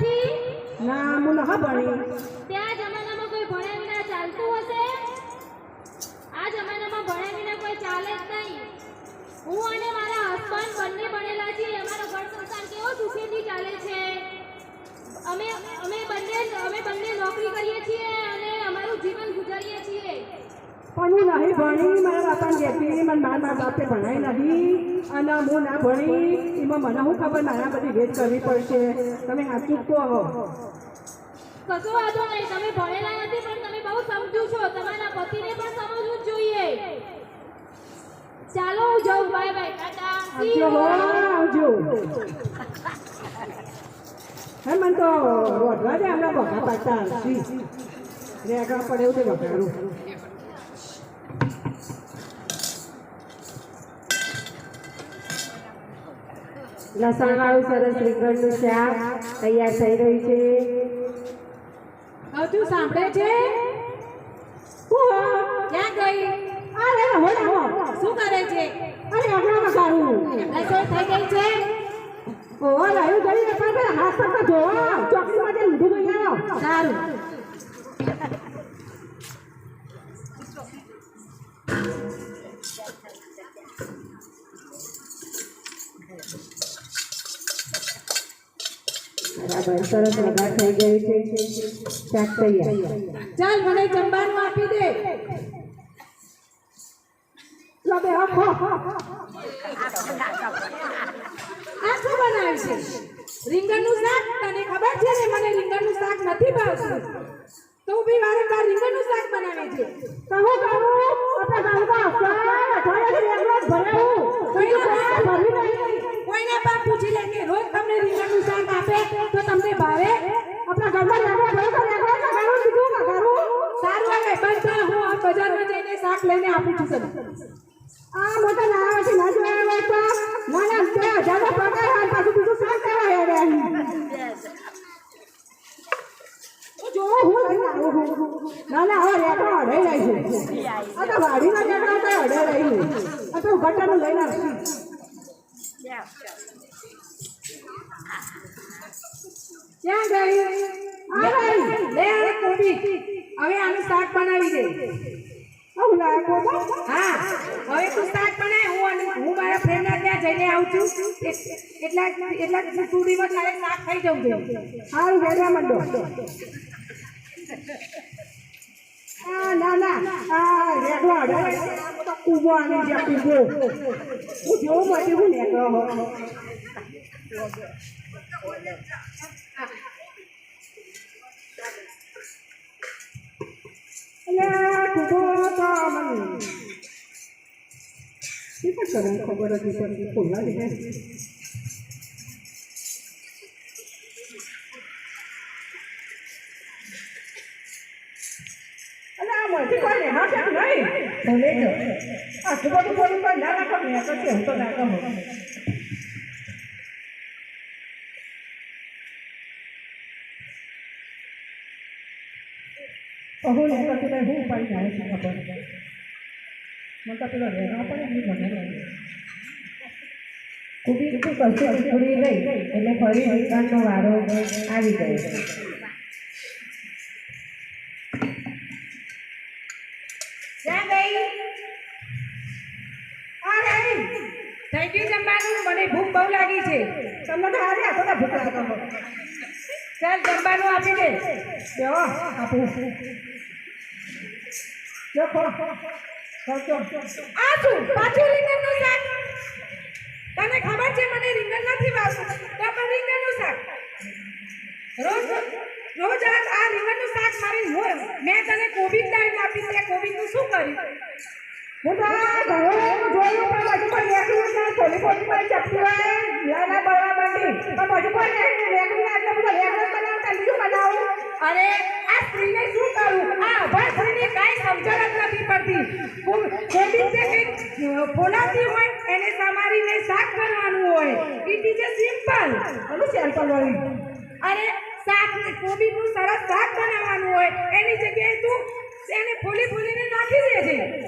નથી? ના હું નહ ભણી ત્યાં જમાનામાં કોઈ ભણ્યા વિના ચાલતું હશે? આ જમાનામાં ભણ્યા વિના કોઈ ચાલે જ નહીં. હું અને મારા હસબન્ડ બંને ભણેલા છીએ. અમારો ઘર સંસાર કેવો સુખેથી ચાલે છે? અમે અમે બંને અમે બંને નોકરી કરીએ છીએ અને અમારું જીવન ગુજારીએ છીએ. પણ હું નહીં ભણી મારા બાપાને કહેતી મને મારા મારા બાપે ભણાય નહીં અને હું ના ભણી એમાં મને શું ખબર મારા બધી ભેટ કરવી પડશે? તમે સાચું જ કહો. કશું વાંધો નહીં તમે ભણેલા નથી પણ તમે બહુ સમજુ છો. તમારા પતિને પણ સમજવું જોઈએ. ચાલો હું જાઉં. Bye bye tata. આવજો હો આવજો. હે મને તો રોધવા દે હમણાં બગા પાડતા. રે આગળ પડે એવું તે બગાડું લસણવાળું સરસ રીંગણનું શાક તૈયાર થઈ રહ્યું છે. તું સાંભળે છે? ક્યાં ગઈ? અરે હો હો. શું કરે છે? અરે હમણાં સારું. રસોઈ થઈ ગઈ છે? ઓ ગયું ને પણ હાથ પર ધોવો. ચોકડી માટે લઈ આવો. સારું. બરાબર સરસ વઘાર થઈ ગયું છે શાક તૈયાર ચાલ મને જમવાનું આપી દે લો બે આખો આ શું બનાવ્યું છે રીંગણનું શાક તને ખબર છે ને મને રીંગણનું શાક નથી ભાવતું તો બી વારંવાર રીંગણનું શાક બનાવે છે તો હું કરું આપણે ગામમાં જ ભરાવું કોઈને કોઈને ભરવી નહીં કોઈને પણ પૂછી લે કે રોજ તમને રીંગણનું શાક આપે તો તમને ભાવે આપણા ગામમાં એકલો ભરો તો એકલો જ કરું બીજું ના કરું સારું હવે બધા હું આ બજારમાં જઈને શાક લઈને આપું છું આ મોટા ના છે ના હોય તો મને બે હજાર નો પગાર હવે રેકડો અઢાઈ રહી છે. આ તો વાડીના તો અઢાઈ રહી છે તો ગટરનું લઈને ક્યાં ગઈ. આ રહી લે આ કોબી હવે આનું શાક બનાવી દે. આવું લાગો હા હવે તું શાક બનાય હું હું મારા ફ્રેન્ડના ત્યાં જઈને આવું છું. એટલા એટલા સુધીમાં તારે શાક થઈ જવું જોઈએ સારું વેડવા મંડો. ના ના ના. આ. આ તો કૂબો આની જ્યાં કૂબો હું જેવું મળી હું નેકળો તો શી પણ કરવું ખબર હતી છે કે નહીં ભલે જો આટલું બધું બોલી કોઈ ના રાખો ને તો કેવું તો ના કહો કહું ને ઉપાડી જાય છે ખબર. મને પેલો રહેવા પડે ને ગમે કુબી તું કરશે થોડી ગઈ એટલે ફરી વિકાસનો વારો આવી ગયો. થઈ ગયું જમવાનું મને ભૂખ બહુ લાગી છે. તમને તો હારે આખો તો ભૂખ લાગતો ચાલ જમવાનું આપી દે. આપું. આ શું પાછું રીંગણનું શાક. તને ખબર છે મને રીંગણ નથી ભાવતું? તો પણ રીંગણનું શાક. રોજ રોજ આ આ રીંગણનું શાક મારી હોય. મેં તને કોવિડ દાળ આપી તે કોબીનું શું કર્યું? હું તો આ ઘણું જોયું પણ હજુ કોઈ લેખું ના થોડી થોડી કોઈ ચપટી વાળે લાલા બળવા માંડી. પણ હજુ કોઈ લેખું લેખું આટલો બધો લેખું અરે આ સ્ત્રીને શું કરું? આ અભણ સ્ત્રીને કાંઈ સમજણ જ નથી પડતી. કો- જે કંઈક ફોલાતી હોય, એને સમારીને શાક બનવાનું હોય. ઇટ ઇઝ અ સિમ્પલ બોલું સેમ્પલ વાળી અરે શાક કોબીનું સરસ શાક બનાવવાનું હોય, એની જગ્યાએ તું એને ફૂલી ફૂલીને નાખી દે છે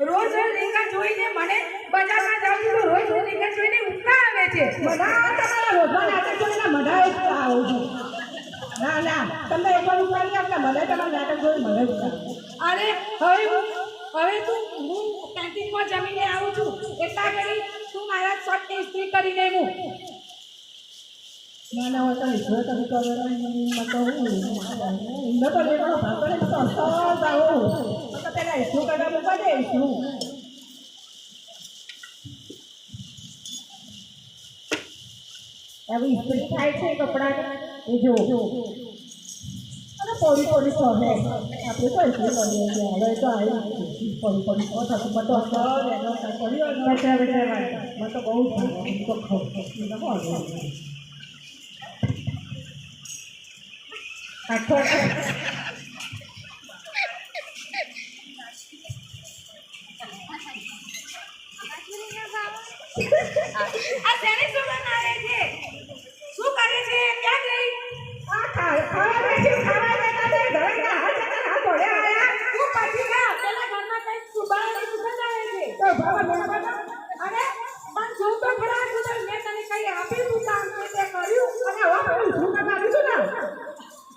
રોજ રોજ રીંગણ જોઈને મને બજારમાં જાઉં છું તો રોજ રોજ રીંગણ જોઈને ઉકળા આવે છે બધા તમારા રોજના નાટક જોઈને બધા એક આવું છું ના ના તમને એક વાર ઉપાડી આપતા મને તમારા નાટક જોઈ મને અરે હવે હું હવે તું હું કેન્ટીનમાં જમીને આવું છું એટલા કરી તું મારા શર્ટની ઇસ્ત્રી કરીને મૂક ના ના હોય તો ઈશ્વર કરો તો હું ઊંડો તો લેવાનો ભાગ પડે તો અસર આવું તો કરવા મૂકવા દે ઇસ્યુ હવે ઇસ્ત્રી થાય છે કપડાને એ જો. અને પોડી પોડી કહે આપણે તો ઇસ્ત્રી કરીએ છીએ. હવે તો આવી પોડી પોડી કહો થતું બધો અસર એનો અસર પડ્યો બચા બચા મને તો બહુ તો ખાઉં આખો આ શેની શું બનાવે છે? શું કરે છે? ક્યાં ગઈ? આ ખાવા બેઠી, ખાવા બેઠા તે ઘરના હાથ જતા હાથ ધોડે આયા. તું પછી ખા પેલા ઘરમાં કઈ સુબાવાની સુગંધ આવે છે. તો બાબા મને અરે પણ જો તો ખરા તું મેં તને કઈ આપી તું કામ તે કર્યું અને હવે ને.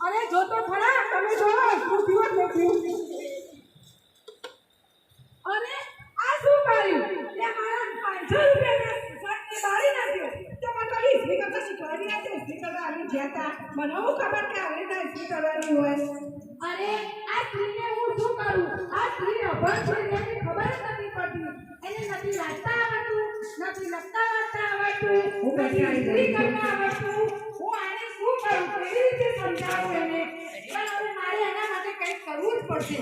અરે જો તો ખરા. તમે જો, તું પીવો જ પીવું. અરે આ શું કર્યું? તે મારા 500 રૂપિયાના શર્ટને બાળી નાખ્યો તો મને તો ઈસ્ત્રી કરતા શીખવાડી હતી, ઈસ્ત્રી કરવા આવી ગયા હતા મને હું ખબર કે આવી રીતે શું કરવાની હોય. અરે આ સ્ત્રીને હું શું કરું? આ સ્ત્રી અભણ છે એને ખબર જ નથી પડતી. એને નથી વાંચતા આવડતું નથી લખતા વાંચતા આવડતું હું નથી કરતા આવડતું. હું આને શું કરું? કેવી રીતે સમજાવું એને? પણ હવે મારે એના માટે કંઈક કરવું જ પડશે.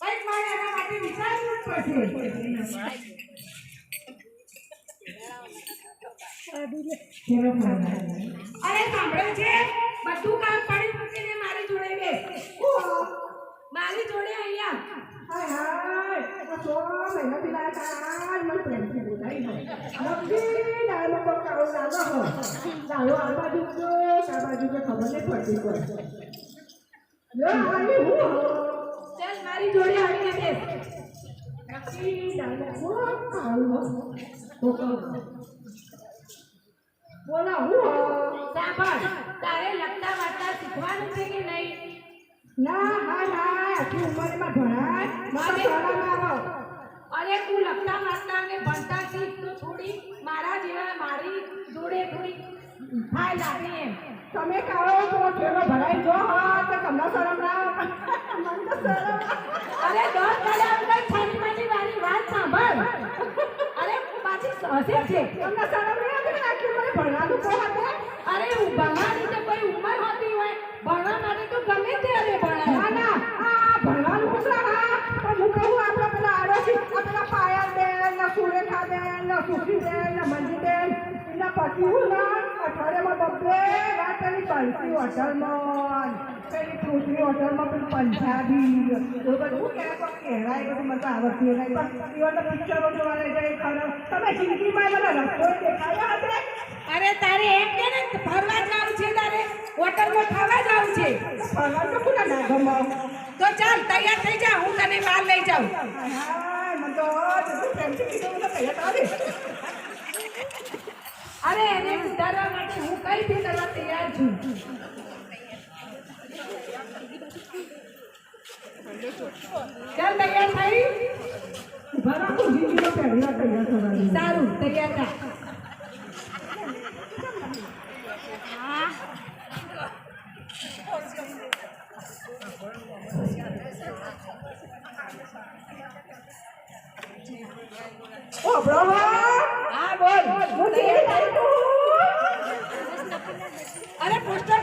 કંઈક મારે એના માટે વિચારવું જ પડશે. Thank ખાવા. અરે સાંભળ્યું છે બધું કામ પડી મૂકીને મારી જોડે બેસ મારી જોડે અહીંયા હાય, હાય. તો સો મહિનાથી લાયા તા, આજ મને પ્રેમથી બોલાવી હોય. ડાયલો પર કાળો લાગે હોય. ડાયો આ બાજુ જો, આ બાજુ કે ખબર નહીં પડતી કોઈ. લો, આવી હું. ચાલ મારી જોડે આવીને બેસ નક્કી ડાયલો કાળો કહું. બોલો હું તારે લખતા વાંચતા શીખવાનું છે કે નહીં? ના હા ના આટલી ઉંમરમાં ભણાય આવે અરે તું લખતા વાંચતા ને ભણતા શીખ તો થોડી મારા જેવા મારી જોડે થોડી થાય લાગે એમ. તમે કહો તો ઠેલો ભરાઈ જો હા તો તમને શરમ ના મને તો શરમ અરે દસ કલાક આપણે છાની માની વાળી વાત સાંભળ. અરે પાછી હસે છે. તમને શરમ નહીં આવતી કે આખી મને ભણવાનું તો હતું અરે ભણવાની તો કોઈ ઉંમર હોતી હોય ભણવા માટે તો ગમે ત્યારે ના ભણાય ના આ ભણવાનું તો હા પણ હું કહું આપણે પેલા આડોશી આ પેલા પાયલ બેન ને સુરેખા બેન ને સુખી બેન ને મંજી બેન એના પતિ ના અઠવાડિયામાં બબ્બે વાત પેલી પંચી હોટલમાં પેલી પૃથ્વી હોટલમાં પેલી પંજાબી. એવું બધું હું ક્યાં કહેવાય બધું મને આવડતું પણ એવા તો પિક્ચરો જોવા લઈ જાય ખરો. તમે જિંદગીમાં મને રસ્તો દેખાયો હશે? અરે તારે એમ કે ને ફરવા જવું છે તારે? હોટલમાં ખાવા જવું છે? ફરવા તો કોના ના ગમો તો ચાલ તૈયાર થઈ જા હું તને બહાર લઈ જાઉં. હાય, મને તો તૈયાર આવી અરે એને સુધારવા માટે હું કઈ બી કરવા તૈયાર છું? ચાલ તૈયાર થઈ? ઊભા જીજીનો પહેલા તૈયાર થવાની. સારું તૈયાર થા. ઓ બ્રહ્મ હા બોલ હું કેવી તારી તું અરે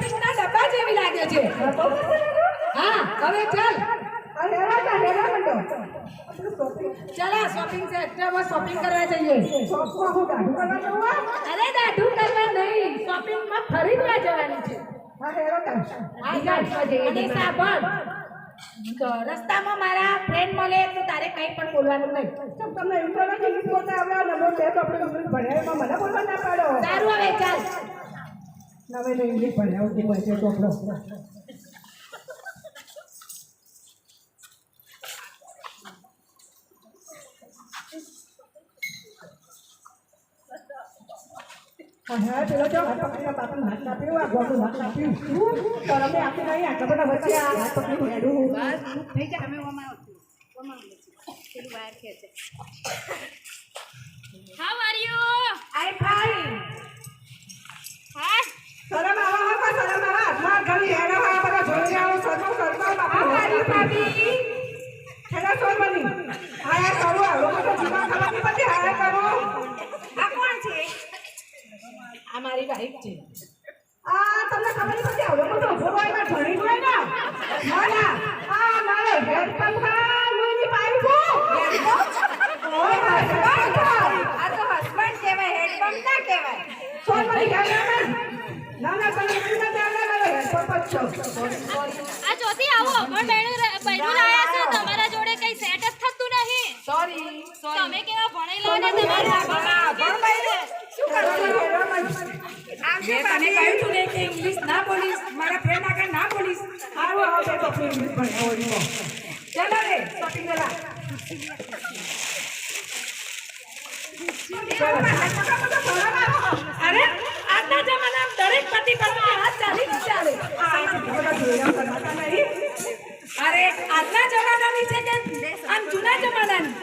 ઓફિસના ડબ્બા જેવી લાગે છે. હા હવે ચાલ. આપણે શોપિંગ ચાલો શોપિંગ શોપિંગ કરવા જઈએ? અરે દાઢું કરવા નહીં. શોપિંગમાં ખરીદવા જવાની છે. ચાલ રસ્તામાં મારા ફ્રેન્ડ મળે તો તારે કંઈ પણ બોલવાનું નહીં. તમને એવું ઇંગ્લિશ બોલતા આવડે નવો બે તો આપણે ભણ્યા મને બોલવા ના પાડો. સારું હવે ચાલ. નવે તો ઇંગ્લિશ ભણ્યા આવતી હોય છે ચોપડો પણ પેલો જો બાપાને હાથ કાપ્યો આ ગોળનું હાથ કાપ્યું શું શરમે આપી નહીં આટલા બધા વચ્ચે આ હાથ પકડીને હેડું. How are you I fine હા શરમ આવા હા પણ શરમ ઘણી હેડા હા બધા જોઈ જાઓ સરનો સરનો બાપા How ભાભી સોર બની. આયા કરો આ લોકો તો જીવા ખાવાની પછી આયા કરો. આ કોણ છે? આ મારી વાઈફ છે. આ તમને ખબર નથી આવડો બધો ઊભો હોય ભણી ગયો હોય ને? ના ના આ મારો હેડ પંપ હા લોહીની પાઇપ હો ઓય મારો હેડ પંપ આ તો હસબન્ડ કહેવાય હેડપંપ ના કહેવાય સોર બની ગયા ના ના તમે એમ ના જાણે મારો હેડ પંપ જ છો આ ચોથી આવું પણ બેણું બહેનું લાયા છે તમારા જોડે કઈ સેટ જ થતું નહીં સોરી તમે કેવા ભણેલા ને તમારું? પણ ભાઈ શું કરવાનું મેં તને કહ્યું તું ને કે ઇંગ્લિશ ના બોલીશ મારા ફ્રેન્ડ આગળ ના બોલીશ. આવો આવો તો તો ઇંગ્લિશ પણ ઓળો ચાલો રે શોપિંગ કરા અરે આજના જમાનામાં દરેક પતિ પત્ની હાથ ચાલી જ ચાલે અરે આજના જમાનાની છે કે આમ જૂના જમાનાની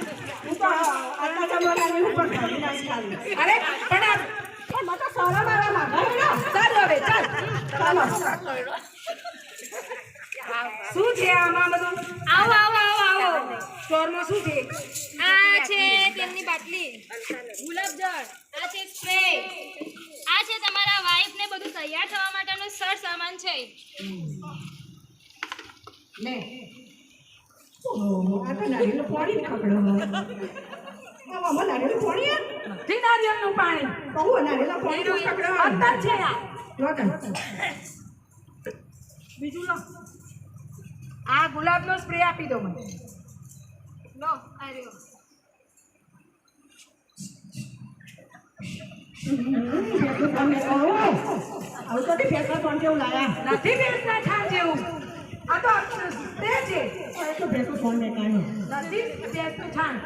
અરે પણ આ હવે ચાલ શું છે આ છે તેમની બાટલી ગુલાબજળ આ છે સ્પ્રે આ છે તમારા વાઈફ ને બધું તૈયાર થવા માટેનું સર સામાન છે લે નથી નારિયેળનું પાણી. અંદર છે આ. બીજું લો. આ ગુલાબનો સ્પ્રે આપી દો મને. લો આ રહ્યો. નથી બેસના છાણ જેવું. આ તો તે છે. નથી બેસનું છાણ.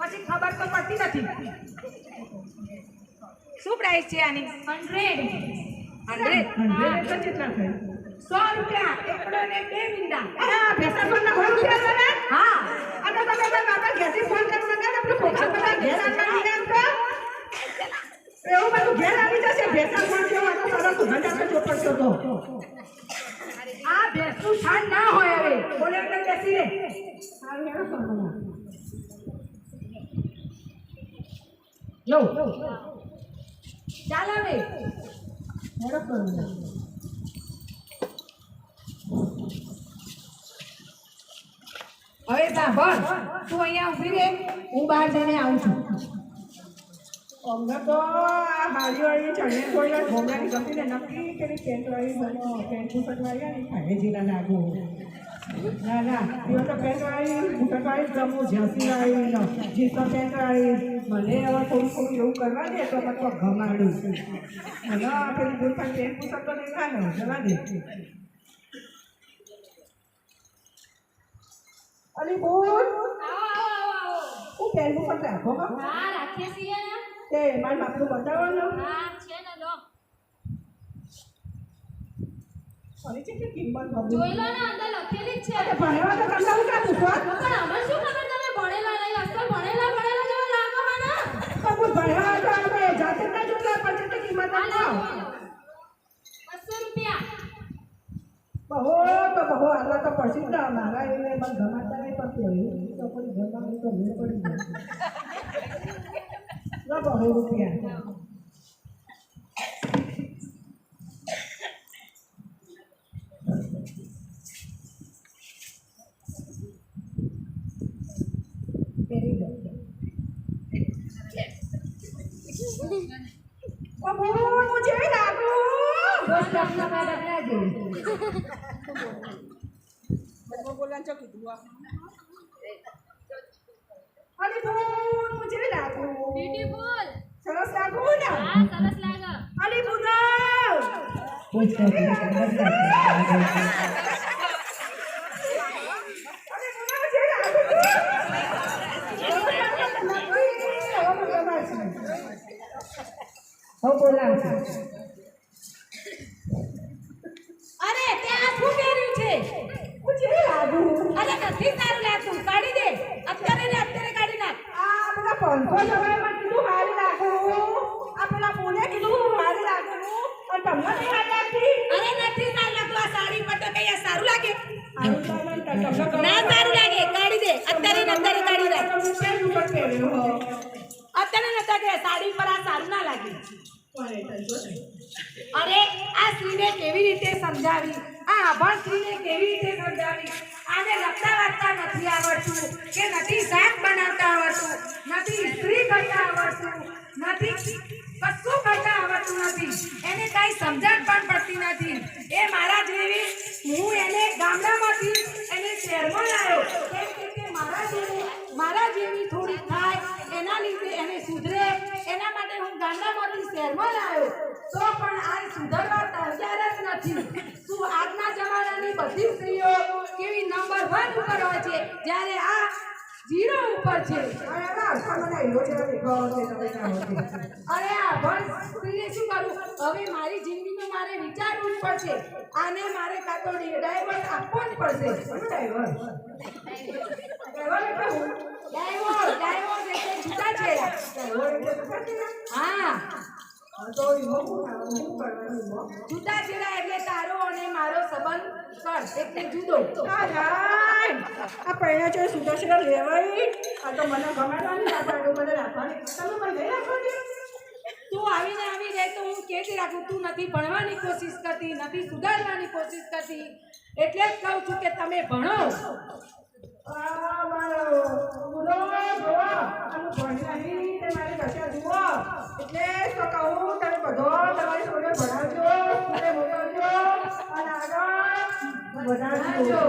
પછી ખબર તો પડતી નથી. શું પ્રાઇસ છે આની? હંડ્રેડ. હંડ્રેડ? સો રૂપિયા. એકડો ને બે મીંડા. હા. એવું બધું ઘેર આવી જશે. ભેસા ફોન કેવો હતો સરસ ઘંટા ચોપડતો હતો આ ભેસનું છાણ ના હોય હવે. બોલે બેસી રે લો ચાલ હવે હવે સાંભળ તું અહીંયા ઊભી રહે હું બહાર જઈને આવું છું અમને તો આ હાડીવાળી ચણિયા ચોળી ઘોંઘાની ગમતી ને નક્કી પેલી પેન્ટવાળી બનો પેન્ટ બુટવાળી ને ખાડે જીરા લાગુ ના ના એવો તો પેન્ટવાળી બુટવાળી જ ગમું ઝાંસીવાળી નો જીન્સો પેન્ટવાળી મને હવે થોડું થોડું એવું કરવા દે તો મને ગમાડું અને પેલી બુટવાળી પેન્ટ પુસ્તક તો નહીં ખાને જવા દે. અલી બોલ હું પેન્ટ બુટ રાખો હા રાખીએ છીએ તે મારા બાપનું બતાવવાનું? હા છે ને લો ફરી છે કે કિંમત ખબર જોઈ લો ને અંદર લખેલી જ છે. અરે ભણવા તો તમને હું કાં પૂછવા? પણ અમને શું ખબર તમે ભણેલા નહીં અસલ ભણેલા ભણેલા જેવા લાગો હા ને? તો હું ભણવા તો આપણે જાતે ના જોતા પછી તો કિંમત રૂપિયા. બહુ તો બહુ આટલા તો પ્રસિદ્ધ ના મારા એને મને ગમાતા નહીં પડતી તો પછી ગમાવું તો મેળ પડી જાય. બહુ રૂપિયા. ઓ બોલ મુજે લાગુ દસ લાખના કાર્ડ આપણા છે અરે બોલ મુજે લાગુ બ્યુટીફુલ સરસ લાગુ ને હા સરસ લાગે અલી બુદા અરે બુદા મુજે લાગુ છે અરે, તે આ શું પહેર્યું છે? હું લાગુ અરે, નથી સારું લાગતું. કાઢી દે. અત્યારે ને અત્યારે કાઢી નાખ. આ પેલા પંખો સમયમાં કીધું હારી લાગુ આ પેલા બોલે કીધું હારી લાગુ પણ તમને નહીં હારી લાગતી અરે, નથી સારું લાગતું. આ સાડી પર તો કઈ સારું લાગે? ને સારું લાગે. કાઢી દે. અત્યારે ને અત્યારે કાઢી હો. અત્યારે ને અત્યારે સાડી પર આ સારું ના લાગે. અરે, આ સ્ત્રીને કેવી રીતે સમજાવી? આ અભણ સ્ત્રીને કેવી રીતે સમજાવી? આને લખતા વાંચતા નથી આવડતું, કે નથી શાક બનાવતા આવડતું, નથી સ્ત્રી કરતા આવડતું, નથી કશું કરતા આવડતું નથી. એને કાંઈ સમજણ પણ પડતી નથી. એ મારા જેવી, હું એને ગામડામાંથી એને શહેરમાં લાવ્યો કેમ કે મારા જેવી મારા જેવી થોડી થાય, એના લીધે એને સુધરે એના માટે હું ગામડામાંથી શહેરમાં આવ્યો. તો પણ આ સુધરવા તૈયાર જ નથી. શું આજના જમાનાની બધી સ્ત્રીઓ કેવી નંબર વન ઉપર હોય છે? જ્યારે આ ઝીરો ઉપર છે. અરે આ ભણ હવે મારી જિંદગીનું મારે વિચારવું પડશે આને મારે કાં તો ડાયવર્સ આપવો જ પડશે શું હું. ડાયવોર્સ ડાયવોર્સ એટલે સાચી વાત. હા જુદા? છૂટાછેડા એટલે તારો અને મારો સંબંધ સર એટલે જુદો આ પહેલા જો પૈણા છે સુદર્શન લેવાય આ તો મને ગમે નહીં આ પૈણું મને રાખવાની તમે મને લઈ રાખવાની આવીને આવી રહે તો હું કેવી રાખું, તું નથી ભણવાની કોશિશ કરતી, નથી સુધારવાની કોશિશ કરતી. એટલે જ કહું છું કે તમે ભણો. એટલે તો કહું, તમે બધો તમારી છોકરીઓ ભણાવજો મોકલજો